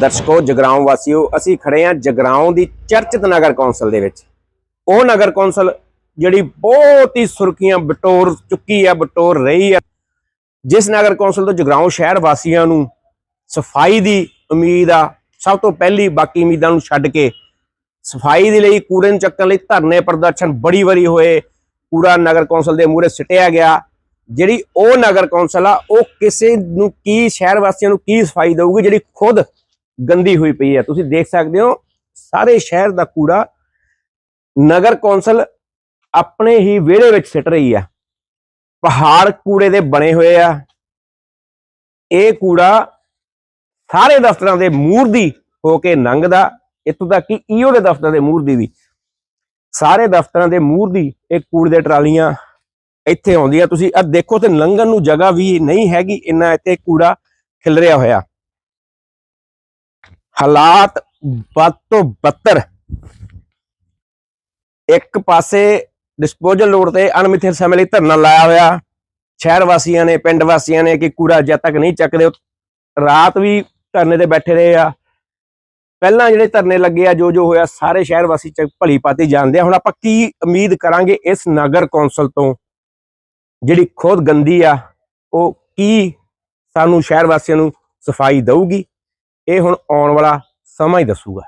ਦਰਸ਼ਕੋ, ਜਗਰਾਉਂ ਵਾਸੀਓ, ਅਸੀਂ ਖੜੇ ਹਾਂ ਜਗਰਾਉਂ ਦੀ ਚਰਚਿਤ ਨਗਰ ਕੌਂਸਲ ਦੇ ਵਿੱਚ। ਉਹ ਨਗਰ ਕੌਂਸਲ ਜਿਹੜੀ ਬਹੁਤ ਹੀ ਸੁਰਖੀਆਂ, ਬਟੋਰ ਚੁੱਕੀ ਆ, ਬਟੋਰ ਰਹੀ ਆ, ਜਿਸ ਨਗਰ ਕੌਂਸਲ ਤੋਂ ਜਗਰਾਉਂ ਸ਼ਹਿਰ ਵਾਸੀਆਂ ਨੂੰ ਸਫ਼ਾਈ ਦੀ ਉਮੀਦ ਆ, ਸਭ ਤੋਂ ਪਹਿਲੀ ਬਾਕੀ ਉਮੀਦਾਂ ਨੂੰ ਛੱਡ ਕੇ ਸਫ਼ਾਈ ਦੇ ਲਈ ਕੂੜੇ ਨੂੰ ਚੱਕਣ ਲਈ ਧਰਨੇ ਪ੍ਰਦਰਸ਼ਨ ਬੜੀ ਵਾਰੀ ਹੋਏ ਕੂੜਾ ਨਗਰ ਕੌਂਸਲ ਦੇ ਮੂਹਰੇ ਸਿੱਟਿਆ ਗਿਆ। ਜਿਹੜੀ ਉਹ ਨਗਰ ਕੌਂਸਲ ਆ, ਉਹ ਕਿਸੇ ਨੂੰ ਕੀ, ਸ਼ਹਿਰ ਵਾਸੀਆਂ ਨੂੰ ਕੀ ਸਫ਼ਾਈ ਦੇਊਗੀ, ਜਿਹੜੀ ਖੁਦ ਗੰਦੀ ਹੋਈ ਪਈ ਹੈ। ਤੁਸੀਂ ਦੇਖ ਸਕਦੇ ਹੋ, ਸਾਰੇ ਸ਼ਹਿਰ ਦਾ ਕੂੜਾ ਨਗਰ ਕੌਂਸਲ ਆਪਣੇ ਹੀ ਵਿਹੜੇ ਵਿੱਚ ਸਿੱਟ ਰਹੀ ਆ ਪਹਾੜ ਕੂੜੇ ਦੇ ਬਣੇ ਹੋਏ ਆ। ਇਹ ਕੂੜਾ ਸਾਰੇ ਦਫ਼ਤਰਾਂ ਦੇ ਮੂਹਰ ਦੀ ਹੋ ਕੇ ਲੰਘਦਾ ਇੱਥੋਂ ਤੱਕ ਕਿ ਈਓ ਦੇ ਦਫ਼ਤਰਾਂ ਦੇ ਮੂਹਰ ਦੀ ਵੀ। ਸਾਰੇ ਦਫ਼ਤਰਾਂ ਦੇ ਮੂਰਦੀ ਇਹ ਕੂੜੇ ਦੇ ਟਰਾਲੀਆਂ ਇੱਥੇ ਆਉਂਦੀਆਂ। ਤੁਸੀਂ ਆ ਦੇਖੋ ਤੇ ਲੰਘਣ ਨੂੰ ਜਗ੍ਹਾ ਵੀ ਨਹੀਂ ਹੈਗੀ, ਇੰਨਾ ਇੱਥੇ ਕੂੜਾ ਖਿਲਰਿਆ ਹੋਇਆ। ਹਾਲਾਤ ਵੱਧ ਤੋਂ ਬੱਤਰ ਇੱਕ ਪਾਸੇ ਡਿਸਪੋਜ਼ਲ ਰੋਡ ਤੇ ਅਣਮਿੱਥੇ ਸਮੇਂ ਲਈ ਧਰਨਾ ਲਾਇਆ ਹੋਇਆ। ਸ਼ਹਿਰ ਵਾਸੀਆਂ ਨੇ, ਪਿੰਡ ਵਾਸੀਆਂ ਨੇ ਕਿ ਕੂੜਾ ਜਦ ਤੱਕ ਨਹੀਂ ਚੱਕਦੇ। ਰਾਤ ਵੀ ਧਰਨੇ ਤੇ ਬੈਠੇ ਰਹੇ ਆ। ਪਹਿਲਾਂ ਜਿਹੜੇ ਧਰਨੇ ਲੱਗੇ ਆ ਜੋ ਜੋ ਹੋਇਆ, ਸਾਰੇ ਸ਼ਹਿਰ ਵਾਸੀ ਚ ਭਲੀ ਪਾਤੀ ਜਾਣਦੇ ਆ। ਹੁਣ ਆਪਾਂ ਕੀ ਉਮੀਦ ਕਰਾਂਗੇ ਇਸ ਨਗਰ ਕੌਂਸਲ ਤੋਂ? ਜਿਹੜੀ ਖੁਦ ਗੰਦੀ ਆ, ਉਹ ਕੀ ਸਾਨੂੰ ਸ਼ਹਿਰ ਵਾਸੀਆਂ ਨੂੰ ਸਫ਼ਾਈ ਦਊਗੀ? ਇਹ ਹੁਣ ਆਉਣ ਵਾਲਾ ਸਮਾਂ ਹੀ ਦੱਸੂਗਾ।